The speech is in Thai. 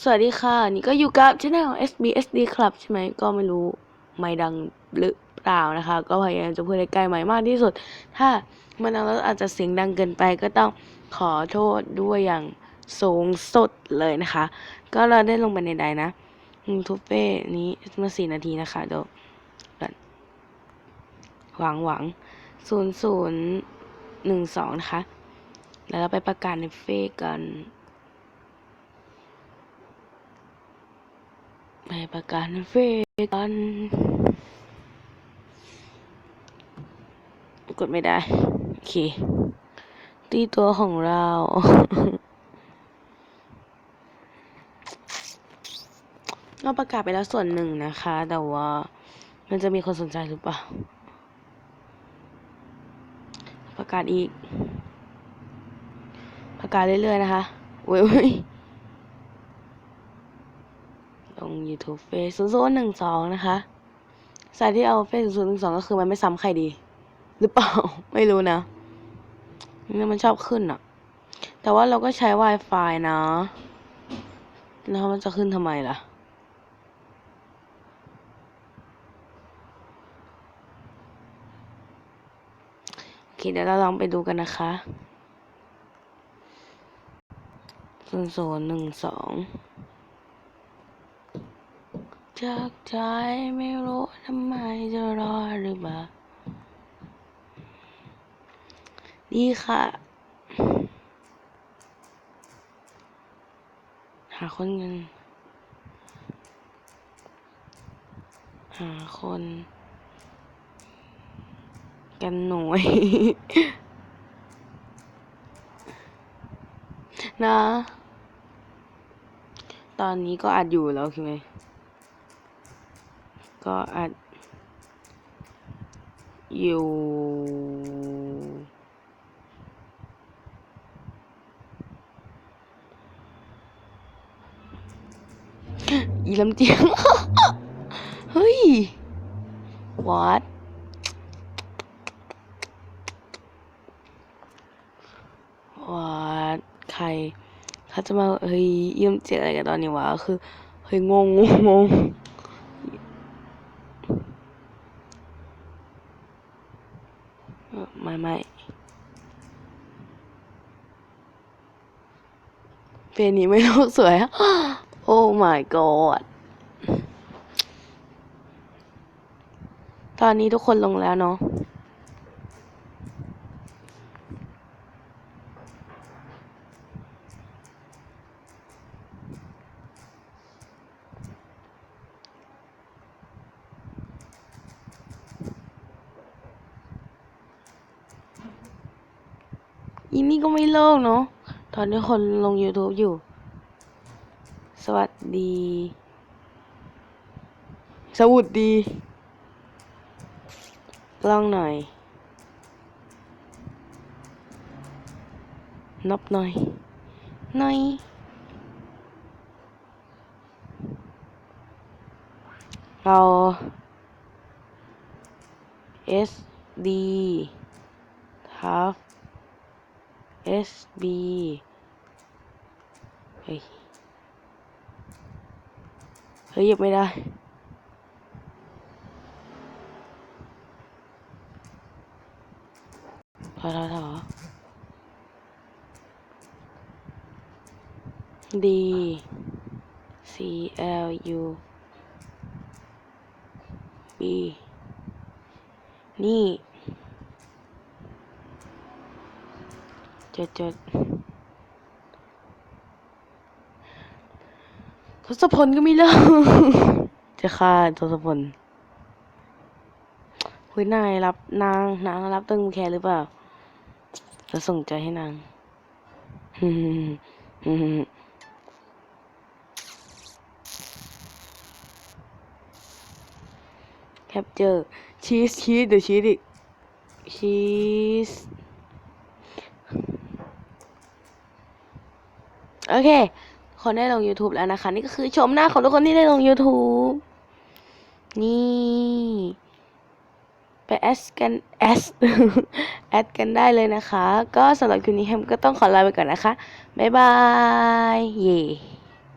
สวัสดีค่ะ นี่ก็อยู่กับช anel SBSD Club ใช่ไหมก็ไม่รู้ไม่ดังหรือเปล่านะคะ ก็พยายามจะพูดให้ใกล้ไมค์มากที่สุด ถ้ามันดังแล้วอาจจะเสียงดังเกินไปก็ต้องขอโทษด้วยอย่างสูงสุดเลยนะคะ ก็เราได้ลงไปในใดนะทูเป้นี้มาสี่นาทีนะคะเดี๋ยวก่อนหวังหวังศูนย์ศูนย์หนึ่งสองนะคะ แล้วเราไปประกาศในเฟซกัน ไปประกาศในเฟซกันกดไม่ได้ โอเค ตีตัวของเรา เราประกาศไปแล้วส่วนหนึ่งนะคะ แต่ว่ามันจะมีคนสนใจหรือเปล่า ประกาศอีก ประกาศเรื่อยๆนะคะเว้ย เว้ยลง YouTube เฟซศูนย์หนึ่งสองนะคะสายที่เอาเฟซศูนย์หนึ่งสองก็คือมันไม่ซ้ำใครดี หรือเปล่า ไม่รู้นะนี่มันชอบขึ้นอะแต่ว่าเราก็ใช้ Wi-Fi นะแล้วมันจะขึ้นทำไมล่ะโอเคเดี๋ยวเราลองไปดูกันนะคะศูนย์ศูนย์หนึ่งสอง จากใจไม่รู้ทำไมจะรอหรือเปล่าดีค่ะ หาคนเงิน หาคน กันหน่วย นะ ตอนนี้ก็อัดอยู่แล้วใช่ไหม ก็อัดอยู่ อีลำเจียง เฮ้ยวัดวัดใครเขาจะมาเฮ้ยเยี่ยมเจียงอะไรกันตอนนี้วะ คือ เฮ้ย งงงงงงเออ ไม่ไม่เพลงนี้ไม่โลกสวยอะโอ้ my god ตอนนี้ทุกคนลงแล้วเนาะ อีนี่ก็ไม่เลิกเนาะ ตอนนี้คนลง YouTube อยู่ สวัสดี สวัสดีกล้องหน่อย นับหน่อย หน่อย เรา S D ทับ S B เฮ้ย เฮ้ยหยิบไม่ได้พอแล้วเหรอ D C L U B นี่ จดจดทศพลก็ไม่เลิกจะฆ่าทศพลคุยนายรับนางนางรับตึงแคร์หรือเปล่าจะส่งใจให้นางแคปเจอร์ชีสชีสเดี๋ยวชีสอีกชีส โอเค คนได้ลง YouTube แล้วนะคะ นี่ก็คือชมหน้าของทุกคนที่ได้ลง YouTube นี่ไปแอดกันแอดแอดกันได้เลยนะคะ ก็สำหรับคลิปนี้แฮมก็ต้องขอลาไปก่อนนะคะ บ๊ายบาย เย่